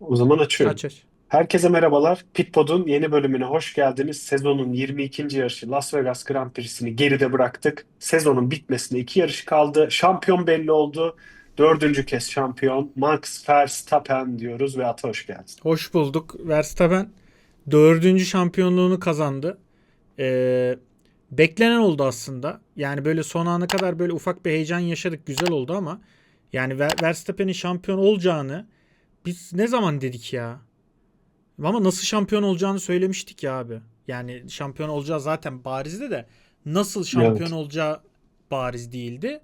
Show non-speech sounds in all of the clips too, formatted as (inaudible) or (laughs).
O zaman açıyorum. Aç aç. Herkese merhabalar. Pitpod'un yeni bölümüne hoş geldiniz. Sezonun 22. yarışı Las Vegas Grand Prix'sini geride bıraktık. Sezonun bitmesine iki yarış kaldı. Şampiyon belli oldu. Dördüncü kez şampiyon Max Verstappen diyoruz ve Ata hoş geldin. Hoş bulduk. Verstappen dördüncü şampiyonluğunu kazandı. Ee, beklenen oldu aslında. Yani böyle son ana kadar böyle ufak bir heyecan yaşadık. Güzel oldu ama yani Ver- Verstappen'in şampiyon olacağını biz ne zaman dedik ya? Ama nasıl şampiyon olacağını söylemiştik ya abi. Yani şampiyon olacağı zaten barizdi de nasıl şampiyon Evet. olacağı bariz değildi.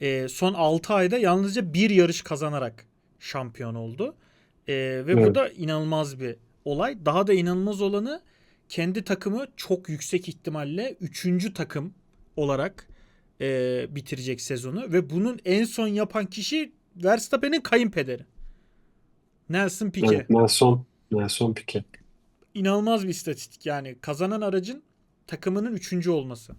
Ee, son 6 ayda yalnızca bir yarış kazanarak şampiyon oldu. Ee, ve bu Evet. da inanılmaz bir olay. Daha da inanılmaz olanı kendi takımı çok yüksek ihtimalle 3. takım olarak e, bitirecek sezonu. Ve bunun en son yapan kişi Verstappen'in kayınpederi. Nelson Piquet. Evet, Nelson, Nelson Piquet. İnanılmaz bir istatistik yani. Kazanan aracın takımının üçüncü olması.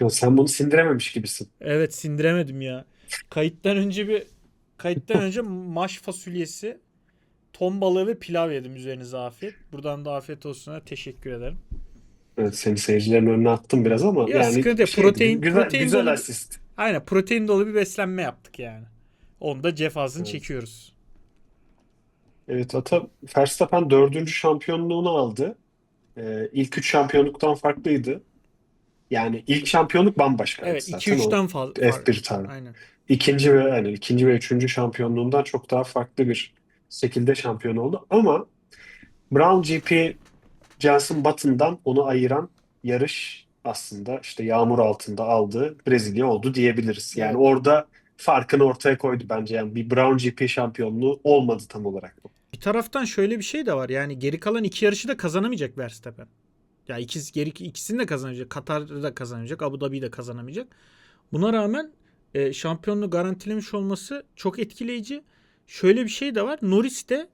Ya sen bunu sindirememiş gibisin. Evet sindiremedim ya. Kayıttan önce bir kayıttan önce (laughs) maş fasulyesi, ton balığı ve pilav yedim üzerinize afiyet. Buradan da afiyet olsun. Teşekkür ederim. Evet, seni seyircilerin önüne attım biraz ama Ya yani sıkıntı şeydi, Protein- güzel, protein güzel dolu- asist. Aynen protein dolu bir beslenme yaptık yani. Onu da cefasını Evet. çekiyoruz. Evet, Ata Verstappen dördüncü şampiyonluğunu aldı. Ee, ilk üç şampiyonluktan farklıydı. Yani ilk şampiyonluk bambaşkaydı Evet zaten o 2-3'ten fazla. F1 tarzı. Aynen. İkinci ve yani ikinci ve üçüncü şampiyonluğundan çok daha farklı bir şekilde şampiyon oldu. Ama Brown GP Jenson Button'dan onu ayıran yarış aslında işte yağmur altında aldığı Brezilya oldu diyebiliriz. Yani Evet. orada farkını ortaya koydu bence. Yani bir Brown GP şampiyonluğu olmadı tam olarak. Bir taraftan şöyle bir şey de var. Yani geri kalan iki yarışı da kazanamayacak Verstappen. Ya ikisi geri ikisini de kazanamayacak. Katar'da da kazanamayacak. Abu Dhabi'yi de kazanamayacak. Buna rağmen e, şampiyonluğu garantilemiş olması çok etkileyici. Şöyle bir şey de var. Norris de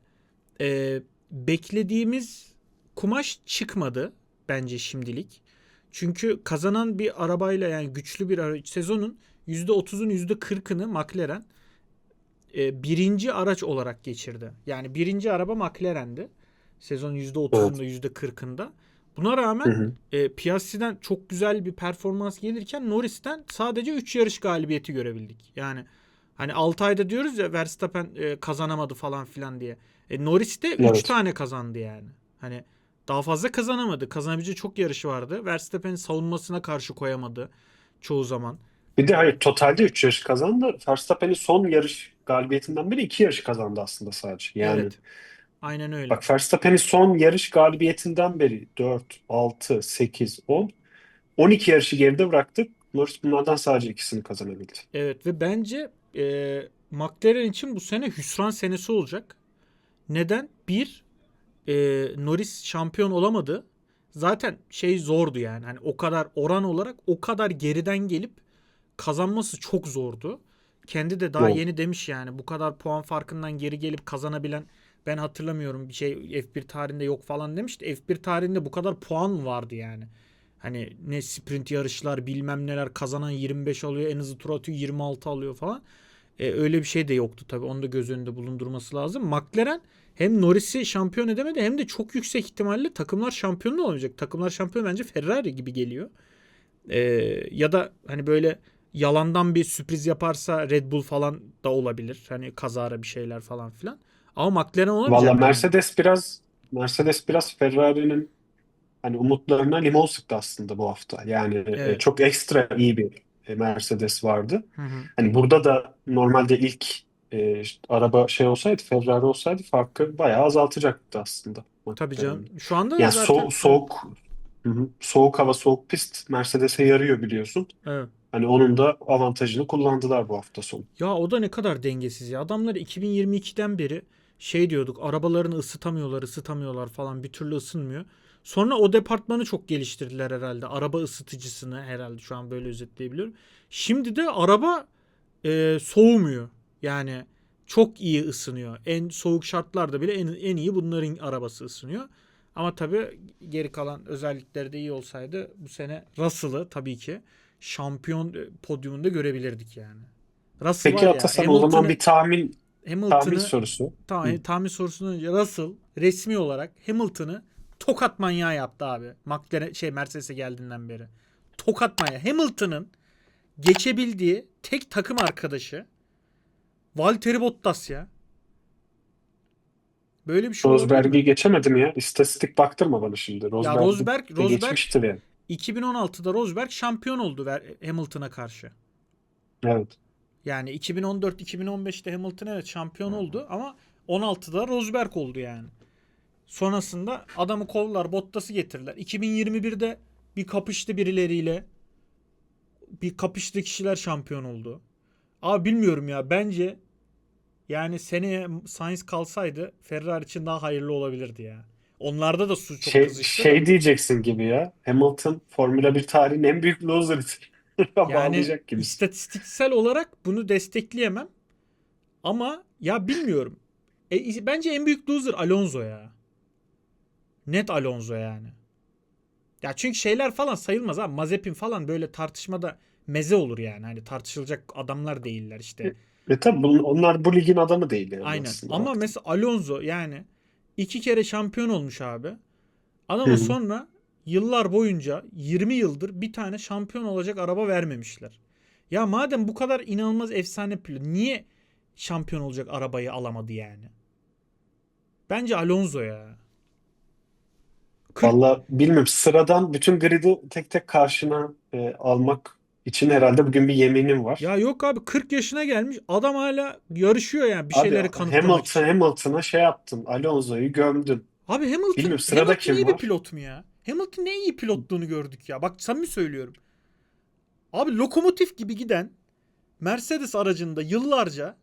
e, beklediğimiz kumaş çıkmadı bence şimdilik. Çünkü kazanan bir arabayla yani güçlü bir araç sezonun %30'un %40'ını McLaren e, birinci araç olarak geçirdi. Yani birinci araba McLaren'di. Sezonun %30'unda %40'ında. Buna rağmen Hı hı. e, Piastri'den çok güzel bir performans gelirken Norris'ten sadece 3 yarış galibiyeti görebildik. Yani hani 6 ayda diyoruz ya Verstappen e, kazanamadı falan filan diye. E, Norris de 3 Evet. tane kazandı yani. Hani daha fazla kazanamadı. Kazanabileceği çok yarışı vardı. Verstappen'in savunmasına karşı koyamadı çoğu zaman. Bir de hayır totalde 3 yarış kazandı. Verstappen'in son yarış galibiyetinden beri 2 yarış kazandı aslında sadece. Yani Evet. Aynen öyle. bak Verstappen'in son yarış galibiyetinden beri 4, 6, 8, 10 12 yarışı geride bıraktık. Norris bunlardan sadece ikisini kazanabildi. Evet ve bence e, McLaren için bu sene hüsran senesi olacak. Neden? Bir, e, Norris şampiyon olamadı. Zaten şey zordu yani. Hani o kadar oran olarak o kadar geriden gelip kazanması çok zordu. Kendi de daha Evet. yeni demiş yani bu kadar puan farkından geri gelip kazanabilen ben hatırlamıyorum bir şey F1 tarihinde yok falan demişti. F1 tarihinde bu kadar puan mı vardı yani? Hani ne sprint yarışlar bilmem neler kazanan 25 alıyor en hızlı tur atıyor 26 alıyor falan. E, öyle bir şey de yoktu tabii onu da göz önünde bulundurması lazım. McLaren hem Norris'i şampiyon edemedi hem de çok yüksek ihtimalle takımlar şampiyonu olmayacak. Takımlar şampiyon bence Ferrari gibi geliyor. E, ya da hani böyle yalandan bir sürpriz yaparsa Red Bull falan da olabilir. Hani kazara bir şeyler falan filan. Ama McLaren olamayacak. Valla yani. Mercedes biraz Mercedes biraz Ferrari'nin hani umutlarına limon sıktı aslında bu hafta. Yani e, Evet. çok ekstra iyi bir e, Mercedes vardı. Hı hı. Hani burada da normalde ilk e, işte araba şey olsaydı Ferrari olsaydı farkı bayağı azaltacaktı aslında. Tabii canım. Şu anda Yani zaten so- soğuk Hı hı. soğuk hava soğuk pist Mercedes'e yarıyor biliyorsun. Evet. Hani onun da avantajını kullandılar bu hafta sonu. Ya o da ne kadar dengesiz ya. Adamlar 2022'den beri şey diyorduk arabalarını ısıtamıyorlar ısıtamıyorlar falan bir türlü ısınmıyor. Sonra o departmanı çok geliştirdiler herhalde. Araba ısıtıcısını herhalde şu an böyle özetleyebiliyorum. Şimdi de araba e, soğumuyor. Yani çok iyi ısınıyor. En soğuk şartlarda bile en, en iyi bunların arabası ısınıyor. Ama tabii geri kalan özellikleri de iyi olsaydı bu sene Russell'ı tabii ki şampiyon e, podyumunda görebilirdik yani. Russell Peki var ya Atasan o zaman bir tahmin Tahmin sorusu. tahmin sorusundan önce Russell resmi olarak Hamilton'ı tokat manyağı yaptı abi. McLaren şey Mercedes'e geldiğinden beri. Tokat manyağı. Hamilton'ın geçebildiği tek takım arkadaşı Valtteri Bottas ya. Böyle bir şey? Rosberg'i geçemedim ya. İstatistik baktırma bana şimdi. Ya Rosberg, Rosberg, de Rosberg geçmiştir yani. 2016'da Rosberg şampiyon oldu Hamilton'a karşı. Evet. Yani 2014-2015'te Hamilton evet şampiyon oldu ama 16'da Rosberg oldu yani. Sonrasında adamı kovdular, Bottas'ı getirdiler. 2021'de bir kapıştı birileriyle. Bir kapıştı kişiler şampiyon oldu. Abi bilmiyorum ya bence yani seneye Sainz kalsaydı Ferrari için daha hayırlı olabilirdi ya. Onlarda da su çok Şey, kızıştı. şey diyeceksin gibi ya. Hamilton Formula 1 tarihinin en büyük loser'ı. (laughs) Yani gibi. istatistiksel olarak bunu destekleyemem. Ama ya bilmiyorum. E, bence en büyük loser Alonso ya. Net Alonso yani. Ya çünkü şeyler falan sayılmaz abi. Mazepin falan böyle tartışmada meze olur yani. Hani tartışılacak adamlar değiller işte. E tabi onlar bu ligin adamı değil yani Aynen. aslında. Ama mesela Alonso yani iki kere şampiyon olmuş abi. Adama hı. sonra yıllar boyunca 20 yıldır bir tane şampiyon olacak araba vermemişler. Ya madem bu kadar inanılmaz efsane pilot niye şampiyon olacak arabayı alamadı yani? Bence Alonso ya. Kırk- Valla bilmiyorum sıradan bütün grid'i tek tek karşına e, almak için herhalde bugün bir yeminim var. Ya yok abi 40 yaşına gelmiş adam hala yarışıyor yani bir Abi şeyleri kanıtlamak için. Hamilton, Hamilton'a şey yaptın. Alonso'yu gömdün. Abi Hamilton, Bilmiyorum, sırada Hamilton kim iyi bir var? pilot mu ya? Hamilton ne iyi pilotluğunu gördük ya. Bak samimi söylüyorum. Abi lokomotif gibi giden Mercedes aracında yıllarca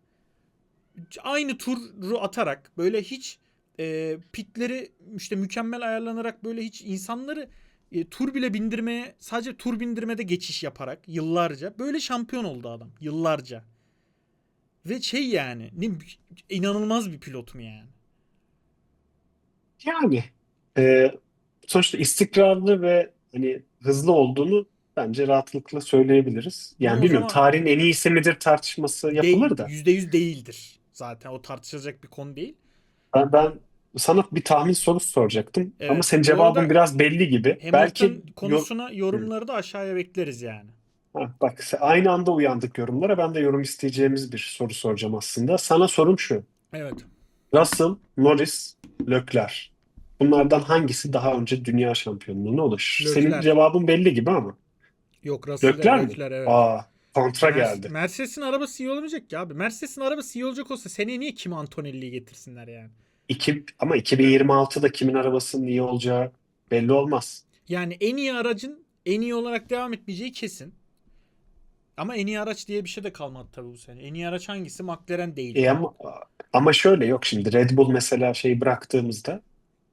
aynı turu atarak böyle hiç e, pitleri işte mükemmel ayarlanarak böyle hiç insanları e, tur bile bindirmeye sadece tur bindirmede geçiş yaparak yıllarca böyle şampiyon oldu adam yıllarca. Ve şey yani ne, inanılmaz bir pilot mu yani? Yani e, sonuçta istikrarlı ve hani hızlı olduğunu bence rahatlıkla söyleyebiliriz. Yani bilmiyorum zaman- tarihin en iyisi midir tartışması yapılır da. Değil, %100 değildir. Zaten o tartışılacak bir konu değil. Ben, ben sana bir tahmin sorusu soracaktım Evet, ama senin cevabın biraz belli gibi. Hamilton Belki konusuna yorumları da aşağıya bekleriz yani. Ha, bak aynı anda uyandık yorumlara. Ben de yorum isteyeceğimiz bir soru soracağım aslında. Sana sorum şu. Evet. Russell, Norris, Leclerc. Bunlardan hangisi daha önce dünya şampiyonluğuna ulaşır? Senin Leclerc. cevabın belli gibi ama. Yok Russell Leclerc mi? Leclerc, evet. Aa, kontra Mer- geldi. Mercedes'in arabası iyi olamayacak ki abi. Mercedes'in arabası iyi olacak olsa seneye niye Kimi Antonelli'yi getirsinler yani? İki, ama 2026'da kimin arabasının iyi olacağı belli olmaz. Yani en iyi aracın en iyi olarak devam etmeyeceği kesin. Ama en iyi araç diye bir şey de kalmadı tabii bu sene. En iyi araç hangisi? McLaren değil. E ama, ama şöyle yok şimdi Red Bull mesela şeyi bıraktığımızda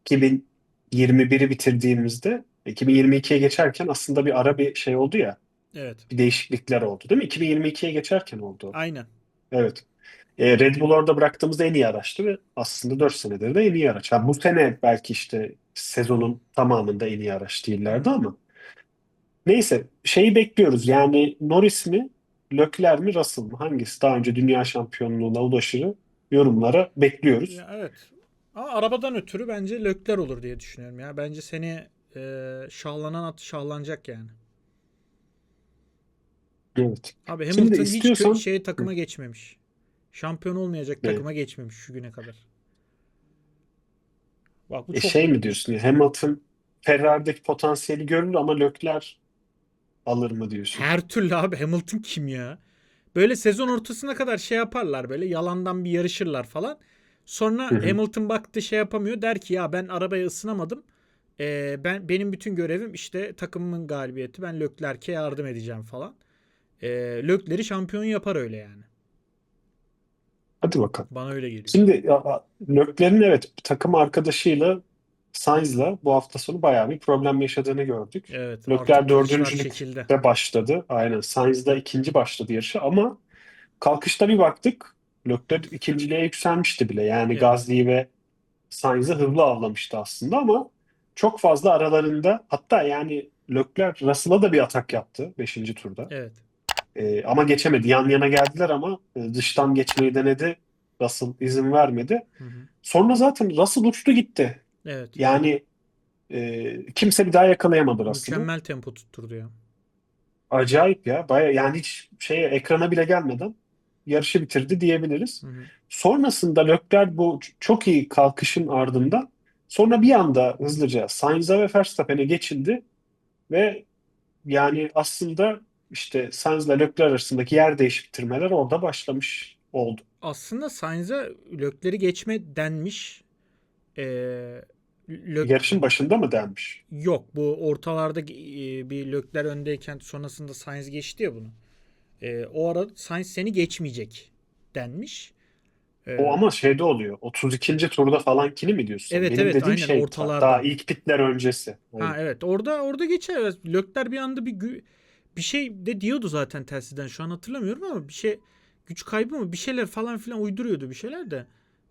2021'i bitirdiğimizde 2022'ye geçerken aslında bir ara bir şey oldu ya Evet. bir değişiklikler oldu değil mi? 2022'ye geçerken oldu. Aynen. Evet. E, Red Bull orada bıraktığımızda en iyi araçtı ve aslında 4 senedir de en iyi araç. Ha, bu sene belki işte sezonun tamamında en iyi araç değillerdi ama neyse şeyi bekliyoruz. Yani Norris mi, Leclerc mi, Russell mı? Hangisi daha önce dünya şampiyonluğuna ulaşır? Yorumlara bekliyoruz. Ya evet. Ama arabadan ötürü bence Lökler olur diye düşünüyorum ya. Bence seni e, şahlanan at şahlanacak yani. Evet. Abi Şimdi Hamilton hiç istiyorsan- kö- şeye takıma geçmemiş. Şampiyon olmayacak Evet. takıma geçmemiş şu güne kadar. Bak bu E çok şey mi diyorsun Hamilton Ferrari'deki potansiyeli görür ama Leclerc alır mı diyorsun? her türlü abi Hamilton kim ya? Böyle sezon ortasına kadar şey yaparlar böyle yalandan bir yarışırlar falan. Sonra Hı hı. Hamilton baktı şey yapamıyor der ki ya ben arabaya ısınamadım. Ee, ben benim bütün görevim işte takımımın galibiyeti. Ben Leclerc'e yardım edeceğim falan. Ee, Leclerc'i şampiyon yapar öyle yani. Hadi bakalım. Bana öyle geliyor. Şimdi ya, Leclerc'in evet takım arkadaşıyla Sainz'la bu hafta sonu bayağı bir problem yaşadığını gördük. Evet. Kılıçlar dördüncülükte başladı. Aynen. Sainz da ikinci başladı yarışı ama kalkışta bir baktık. Leclerc ikinciliğe yükselmişti bile. Yani Evet. Gasly ve Sainz'ı hızlı avlamıştı aslında ama çok fazla aralarında hatta yani Leclerc Russell'a da bir atak yaptı 5. turda. Evet. Ee, ama geçemedi. Yan yana geldiler ama e, dıştan geçmeyi denedi. Russell izin vermedi. Hı hı. Sonra zaten Russell uçtu gitti. Evet. Yani e, kimse bir daha yakalayamadı Russell'ı. Mükemmel tempo tutturdu ya. Acayip ya. Baya yani hiç şey ekrana bile gelmeden yarışı bitirdi diyebiliriz. Hı hı. Sonrasında Leclerc bu çok iyi kalkışın ardından sonra bir anda hızlıca Sainz'a ve Verstappen'e geçildi ve yani aslında işte Sainz'la Leclerc arasındaki yer değiştirmeler orada başlamış oldu. Aslında Sainz'a Lökleri geçme denmiş. Ee, Lök- Yarışın başında mı denmiş? Yok bu ortalarda e, bir Lökler öndeyken sonrasında Sainz geçti ya bunu. Ee, o ara Sainz seni geçmeyecek denmiş. Ee, O ama şeyde oluyor. 32. turda falankini mi diyorsun? Evet, Benim evet, dediğim aynen, şey ortalarda. daha ilk pitler öncesi. Ha evet orada orada geçer. Lökler bir anda bir bir şey de diyordu zaten telsizden şu an hatırlamıyorum ama bir şey güç kaybı mı bir şeyler falan filan uyduruyordu bir şeyler de.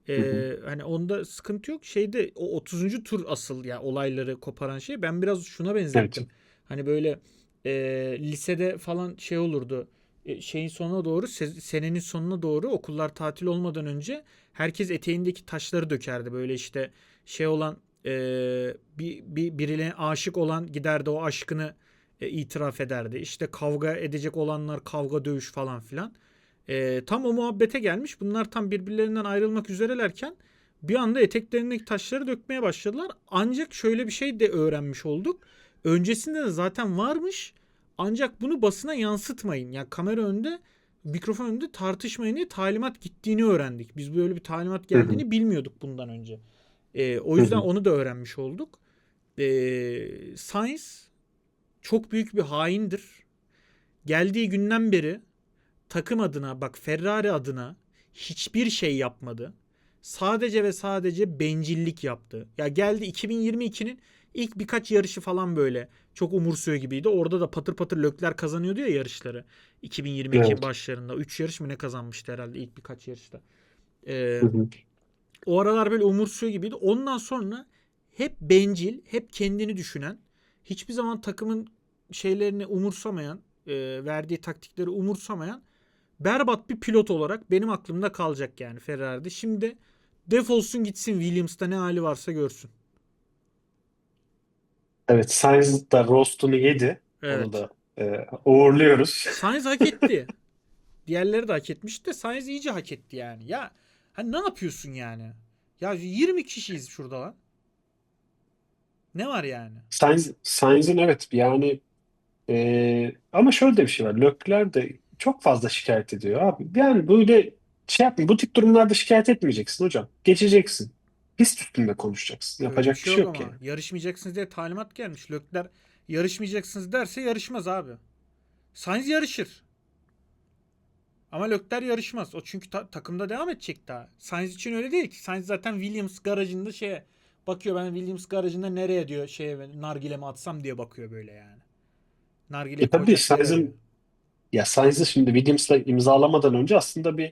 Ee, Hı hani onda sıkıntı yok. Şeyde o 30. tur asıl ya olayları koparan şey. Ben biraz şuna benzettim. Hani böyle e, lisede falan şey olurdu. E, şeyin sonuna doğru se- senenin sonuna doğru okullar tatil olmadan önce herkes eteğindeki taşları dökerdi. Böyle işte şey olan e, bir, bir birine aşık olan giderdi o aşkını e, itiraf ederdi. İşte kavga edecek olanlar kavga dövüş falan filan. E, tam o muhabbete gelmiş. Bunlar tam birbirlerinden ayrılmak üzerelerken bir anda eteklerindeki taşları dökmeye başladılar. Ancak şöyle bir şey de öğrenmiş olduk. Öncesinde de zaten varmış. Ancak bunu basına yansıtmayın. Yani kamera önünde, mikrofon önünde tartışmayın diye talimat gittiğini öğrendik. Biz böyle bir talimat geldiğini bilmiyorduk bundan önce. Ee, o yüzden onu da öğrenmiş olduk. Ee, Sainz çok büyük bir haindir. Geldiği günden beri takım adına bak Ferrari adına hiçbir şey yapmadı. Sadece ve sadece bencillik yaptı. Ya geldi 2022'nin ilk birkaç yarışı falan böyle çok umursuyor gibiydi. Orada da patır patır lökler kazanıyordu ya yarışları. 2022 Evet. başlarında. 3 yarış mı ne kazanmıştı herhalde ilk birkaç yarışta. Ee, Hı hı. o aralar böyle umursuyor gibiydi. Ondan sonra hep bencil, hep kendini düşünen, hiçbir zaman takımın şeylerini umursamayan, e, verdiği taktikleri umursamayan berbat bir pilot olarak benim aklımda kalacak yani Ferrari'de. Şimdi defolsun gitsin Williams'ta ne hali varsa görsün. Evet, Sainz da roastunu yedi. Evet. Onu da e, uğurluyoruz. Sainz hak etti. (laughs) Diğerleri de hak etmiş de Sainz iyice hak etti yani. Ya hani ne yapıyorsun yani? Ya 20 kişiyiz şurada lan. Ne var yani? Sainz, Sainz'in evet yani e, ama şöyle de bir şey var. Leclerc de çok fazla şikayet ediyor abi. Yani böyle şey yapma. Bu tip durumlarda şikayet etmeyeceksin hocam. Geçeceksin. Pist üstünde konuşacaksın. Öyle Yapacak bir şey yok ama. yani. Yarışmayacaksınız diye talimat gelmiş. Lökler yarışmayacaksınız derse yarışmaz abi. Sainz yarışır. Ama Lökler yarışmaz. O çünkü ta- takımda devam edecek daha. Sainz için öyle değil ki. Sainz zaten Williams garajında şeye bakıyor ben Williams garajında nereye diyor şeye nargile mi atsam diye bakıyor böyle yani. Nargile E tabii arıyor. Ya Sainz'ı şimdi Williams'la imzalamadan önce aslında bir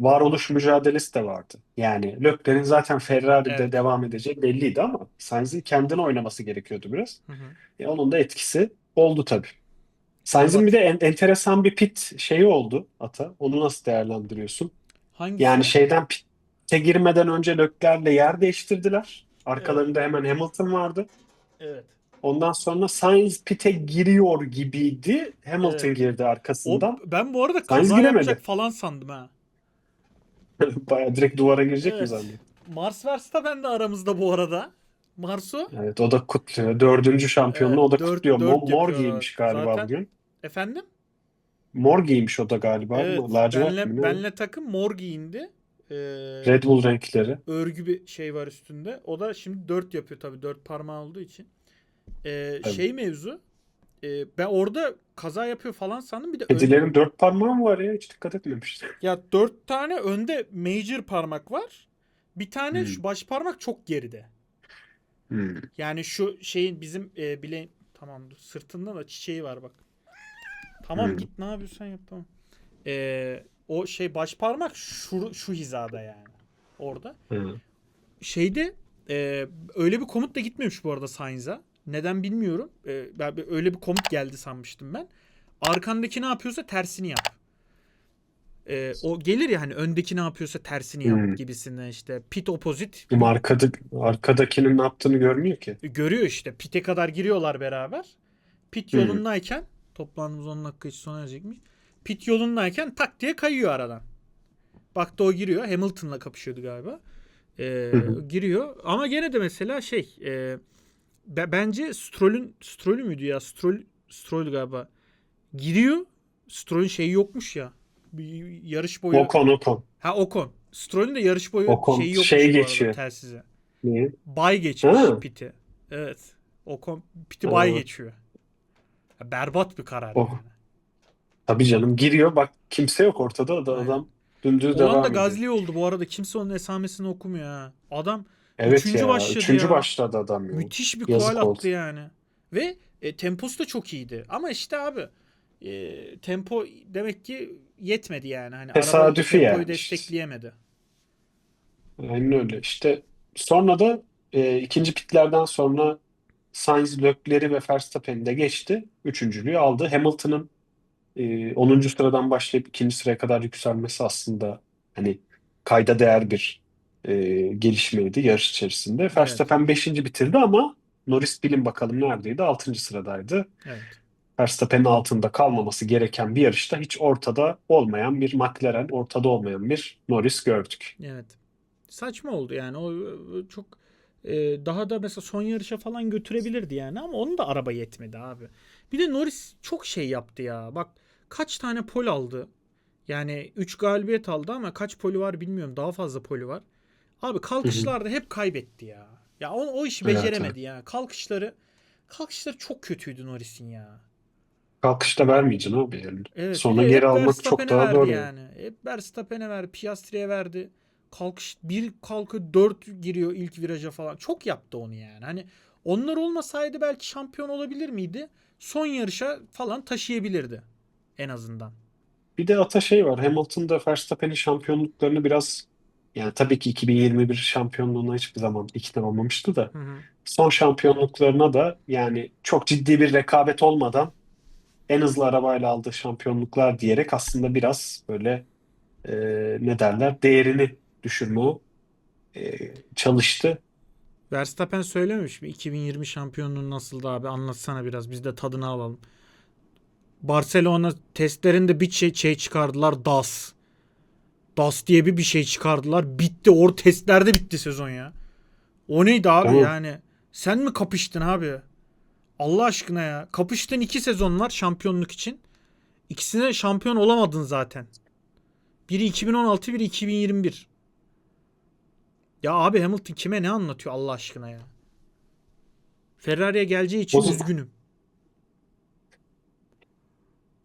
varoluş mücadelesi de vardı. Yani Leclerc'in zaten Ferrari'de Evet. devam edeceği belliydi ama Sainz'in kendine oynaması gerekiyordu biraz. Hı hı. E, onun da etkisi oldu tabii. Sainz'in bir de en- enteresan bir pit şeyi oldu Ata. Onu nasıl değerlendiriyorsun? Hangisi? Yani şeyden pit'e girmeden önce Leclerc'le yer değiştirdiler. Arkalarında hemen Hamilton vardı. Evet. Ondan sonra Sainz pit'e giriyor gibiydi. Hamilton Evet. girdi O, arkasından. ben bu arada kaza giremedi. yapacak falan sandım ha. (laughs) Bayağı direkt duvara girecek mi Evet. zannediyor? Mars Verstappen de aramızda bu arada. Marso. Evet o da kutluyor. Dördüncü şampiyonluğu o da Evet, dört- kutluyor. dört Mor, mor giymiş galiba Zaten- bugün. Efendim? Mor giymiş o da galiba. Evet. benle, mi o? benle takım mor giyindi. Ee, Red Bull renkleri. örgü bir şey var üstünde. O da şimdi 4 yapıyor tabii. 4 parmağı olduğu için. Tabii. şey mevzu. e, ben orada kaza yapıyor falan sandım. Bir de Kedilerin dört parmağı mı var ya? Hiç dikkat etmemiştim. (laughs) ya 4 tane önde major parmak var. Bir tane Hmm. şu baş parmak çok geride. Hmm. Yani şu şeyin bizim e, bileğin tamam dur, sırtında da çiçeği var bak. Tamam Hmm. git ne yapıyorsan yap tamam. Ee, o şey baş parmak şu, şu hizada yani. Orada. Hı. Şeyde e, öyle bir komut da gitmemiş bu arada Sainz'a. Neden bilmiyorum. E, ben öyle bir komut geldi sanmıştım ben. Arkandaki ne yapıyorsa tersini yap. e, o gelir ya hani öndeki ne yapıyorsa tersini yap Hmm. gibisinden işte pit opposite Ama arkada, arkadakinin ne yaptığını görmüyor ki. görüyor işte pite kadar giriyorlar beraber. Pit Hı. yolundayken toplandığımız 10 dakika hiç sona erecekmiş. Pit yolundayken tak diye kayıyor aradan. Baktı o giriyor. Hamilton'la kapışıyordu galiba. Ee, giriyor. Ama gene de mesela şey e, be- bence Stroll'ün Stroll'ü müydü ya? Stroll Stroll galiba. Giriyor. Stroll'ün şeyi yokmuş ya. Bir yarış boyu. Ocon Ocon. Ha Ocon. Stroll'ün de yarış boyu Ocon şeyi yokmuş şey bu arada geçiyor. telsize. Niye? Bay geçmiş Ha. piti. Evet. Ocon piti bay geçiyor. Ya Berbat bir karar. Oh. yani. Tabii canım giriyor bak kimse yok ortada da adam dümdüz Olan devam da ediyor. Gazli oldu bu arada. Kimse onun esamesini okumuyor ha. Adam Evet Üçüncü ya. başladı üçüncü ya. başladı adam ya. müthiş bir Yazık koal oldu. attı yani. Ve e, temposu da çok iyiydi. Ama işte abi e, tempo demek ki yetmedi yani. Hani Tesadüfi tempoyu yani işte. destekleyemedi. Aynen öyle. İşte sonra da e, ikinci pitlerden sonra Sainz, Leclerc'i ve Verstappen'i de geçti. Üçüncülüğü aldı. Hamilton'ın e, 10. sıradan başlayıp ikinci sıraya kadar yükselmesi aslında hani kayda değer bir e, gelişmeydi yarış içerisinde. Verstappen 5. bitirdi ama Norris bilin bakalım neredeydi? 6. sıradaydı. Evet. Verstappen'in altında kalmaması gereken bir yarışta hiç ortada olmayan bir McLaren, ortada olmayan bir Norris gördük. Evet. Saçma oldu yani. O o çok e, daha da mesela son yarışa falan götürebilirdi yani ama onun da araba yetmedi abi. Bir de Norris çok şey yaptı ya. Bak kaç tane pol aldı. Yani 3 galibiyet aldı ama kaç polü var bilmiyorum. Daha fazla polü var. Abi kalkışlarda hep kaybetti ya. Ya o, o işi Evet, beceremedi ya. Kalkışları kalkışları çok kötüydü Norris'in ya. Kalkışta vermeyeceksin abi yani. Evet, Sonra geri almak çok daha verdi zor yani. Hep Verstappen'e verdi, Piastri'ye verdi. Kalkış bir kalkı dört giriyor ilk viraja falan. Çok yaptı onu yani. Hani onlar olmasaydı belki şampiyon olabilir miydi? Son yarışa falan taşıyabilirdi en azından. Bir de ata şey var. Hamilton'da Verstappen'in şampiyonluklarını biraz yani tabii ki 2021 şampiyonluğuna hiçbir zaman ikna olmamıştı da Hı hı. son şampiyonluklarına da yani çok ciddi bir rekabet olmadan en hızlı arabayla aldığı şampiyonluklar diyerek aslında biraz böyle e, ne derler değerini düşürmeye e, çalıştı. Verstappen söylememiş mi? 2020 şampiyonluğu nasıldı abi? Anlatsana biraz. Biz de tadını alalım. Barcelona testlerinde bir şey, şey çıkardılar. DAS. DAS diye bir bir şey çıkardılar. Bitti. Or testlerde bitti sezon ya. O neydi abi Tamam. yani? Sen mi kapıştın abi? Allah aşkına ya. Kapıştın iki sezon var şampiyonluk için. İkisine şampiyon olamadın zaten. Biri 2016, biri 2021. Ya abi Hamilton kime ne anlatıyor Allah aşkına ya? Ferrari'ye geleceği için Bozuk. üzgünüm.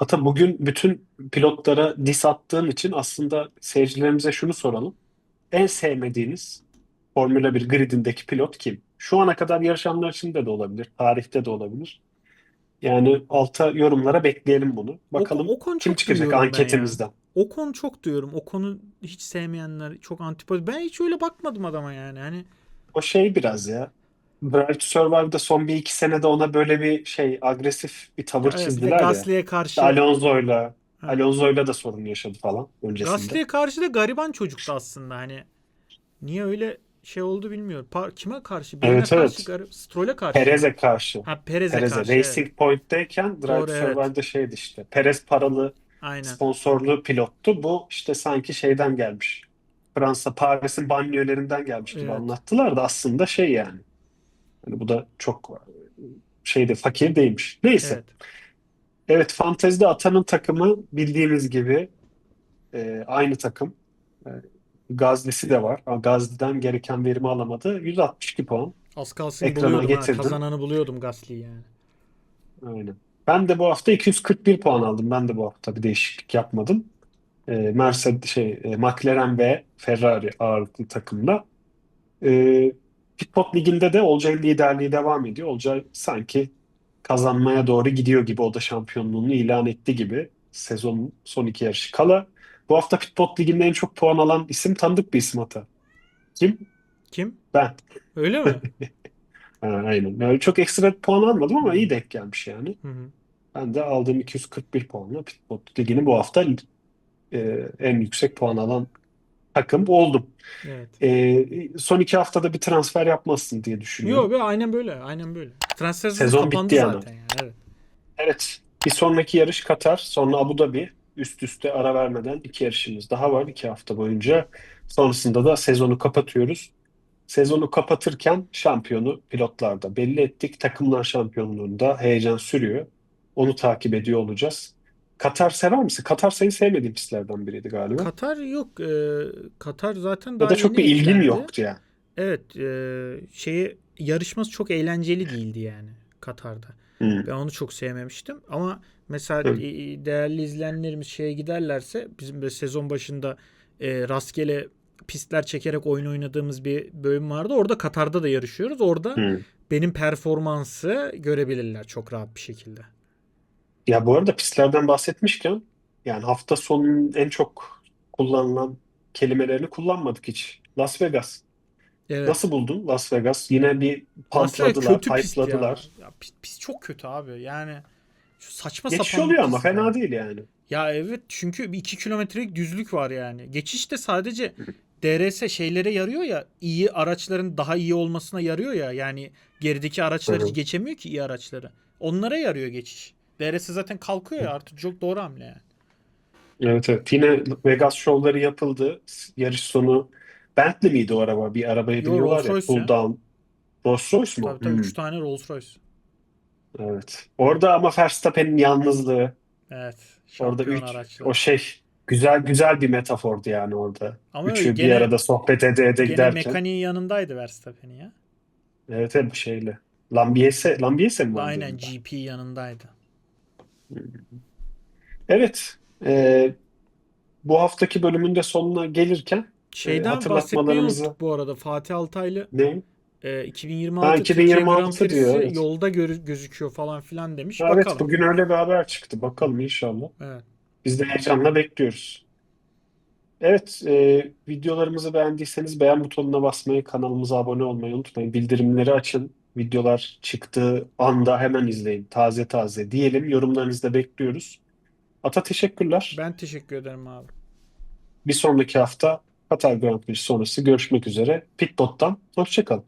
Hatta bugün bütün pilotlara diss attığın için aslında seyircilerimize şunu soralım. En sevmediğiniz Formula 1 gridindeki pilot kim? Şu ana kadar yarışanlar içinde de olabilir, tarihte de olabilir. Yani alta yorumlara bekleyelim bunu. Bakalım Ocon kim çok çıkacak anketimizden. Ocon çok diyorum. Ocon'u hiç sevmeyenler çok antipati. Ben hiç öyle bakmadım adama yani. Hani O şey biraz ya. Drive to Survive'da son bir iki senede ona böyle bir şey agresif bir tavır evet, bir de çizdiler ya. Gasly'e karşı Alonso'yla Ha. Alonso'yla da sorun yaşadı falan öncesinde. Gasly'e karşı da gariban çocuktu aslında hani. Niye öyle şey oldu bilmiyorum. Pa- kime karşı? Birine Evet, karşı evet. garip. Stroll'e karşı. Perez'e karşı. Ha Perez'e Perez'e karşı. Racing evet. Point'teyken Drive Doğru, to evet. Survive'da şeydi işte. Perez paralı Aynen. sponsorlu pilottu. Bu işte sanki şeyden gelmiş. Fransa, Paris'in banliyölerinden gelmiş gibi Evet. anlattılar da aslında şey yani. Hani bu da çok şeyde fakir değilmiş. Neyse. Evet. Evet, Fantezide Atan'ın takımı bildiğimiz gibi e, aynı takım. E, Gazli'si de var. Ama Gazli'den gereken verimi alamadı. 162 puan. Az kalsın Ekrana buluyordum ha. getirdim. Kazananı buluyordum Gasly'yi yani. Aynen. Ben de bu hafta 241 puan aldım. Ben de bu hafta bir değişiklik yapmadım. E, Mercedes şey e, McLaren ve Ferrari ağırlıklı takımda. E, Pitpot Ligi'nde de Olcay'ın liderliği devam ediyor. Olcay sanki kazanmaya doğru gidiyor gibi. O da şampiyonluğunu ilan etti gibi. Sezonun son iki yarışı kala. Bu hafta Pitpot Ligi'nde en çok puan alan isim tanıdık bir isim hata. Kim? Kim? Ben. Öyle mi? (laughs) Ha, aynen. Öyle çok ekstra puan almadım ama iyi denk gelmiş yani. Hı hı. Ben de aldığım 241 puanla Pitpot Ligi'ni bu hafta e, en yüksek puan alan takım oldum. Evet. E, son iki haftada bir transfer yapmazsın diye düşünüyorum. Yok aynen böyle. Aynen böyle. Transfer Sezon bitti yani. zaten yani. Evet. Evet. Bir sonraki yarış Katar, sonra Abu Dhabi. Üst üste ara vermeden iki yarışımız daha var iki hafta boyunca. Sonrasında da sezonu kapatıyoruz. Sezonu kapatırken şampiyonu pilotlarda belli ettik. Takımlar şampiyonluğunda heyecan sürüyor. Onu takip ediyor olacağız. Katar sever misin? Katar senin sevmediğin pistlerden biriydi galiba. Katar yok. e, Katar zaten Ya daha da çok bir ilgin eklendi. yoktu yani. Evet, e, şeyi yarışması çok eğlenceli değildi yani Katar'da. Hmm. Ben onu çok sevmemiştim ama mesela e, değerli izleyenlerimiz şeye giderlerse bizim de sezon başında e, rastgele pistler çekerek oyun oynadığımız bir bölüm vardı. Orada Katar'da da yarışıyoruz. Orada Hmm. benim performansı görebilirler çok rahat bir şekilde. Ya bu arada pistlerden bahsetmişken yani hafta sonunun en çok kullanılan kelimelerini kullanmadık hiç. Las Vegas. Evet. Nasıl buldun Las Vegas? Yine bir Aslında pampladılar, kötü pist ya. hype'ladılar. Ya pist, pist çok kötü abi. Yani şu saçma Geçiş sapan bir oluyor ama pist ya. fena değil yani. Ya evet çünkü bir 2 kilometrelik düzlük var yani. Geçiş de sadece DRS şeylere yarıyor ya iyi araçların daha iyi olmasına yarıyor ya. Yani gerideki araçlar Hı hı. hiç geçemiyor ki iyi araçları. Onlara yarıyor geçiş. DRS zaten kalkıyor ya artık çok doğru hamle yani. Evet evet. Yine Vegas şovları yapıldı. Yarış sonu Bentley miydi o araba? Bir arabaya Yo, biniyorlar Rolls ya. Royce Pull ya. down. Rolls Royce mu? Tabii tabii Hmm, 3 tane Rolls Royce. Evet. Orada ama Verstappen'in yalnızlığı, Evet. orada üç, araçlar. o şey güzel güzel bir metafordu yani orada. Ama Üçü bir gene- arada sohbet ede ede Gene giderken. mekaniğin yanındaydı Verstappen'in ya. Evet evet şeyle. Lambiese, Lambiese mi vardı? Aynen? GP yanındaydı. Evet. e, bu haftaki bölümün de sonuna gelirken Şeyden bahsetmeyi hatırlatmalarımızı- bu arada. Fatih Altaylı ne? e, 2026 Ha, Türkiye 2026 Grand Prix'si diyor, evet. yolda gör- gözüküyor falan filan demiş. Evet Bakalım. bugün öyle bir haber çıktı. Bakalım inşallah. Evet. Biz de heyecanla bekliyoruz. Evet, e, videolarımızı beğendiyseniz beğen butonuna basmayı, kanalımıza abone olmayı unutmayın. Bildirimleri açın. Videolar çıktığı anda hemen izleyin. Taze taze diyelim. Yorumlarınızı da bekliyoruz. Ata teşekkürler. Ben teşekkür ederim abi. Bir sonraki hafta Katar Grand Prix sonrası görüşmek üzere. Pitbot'tan hoşçakalın.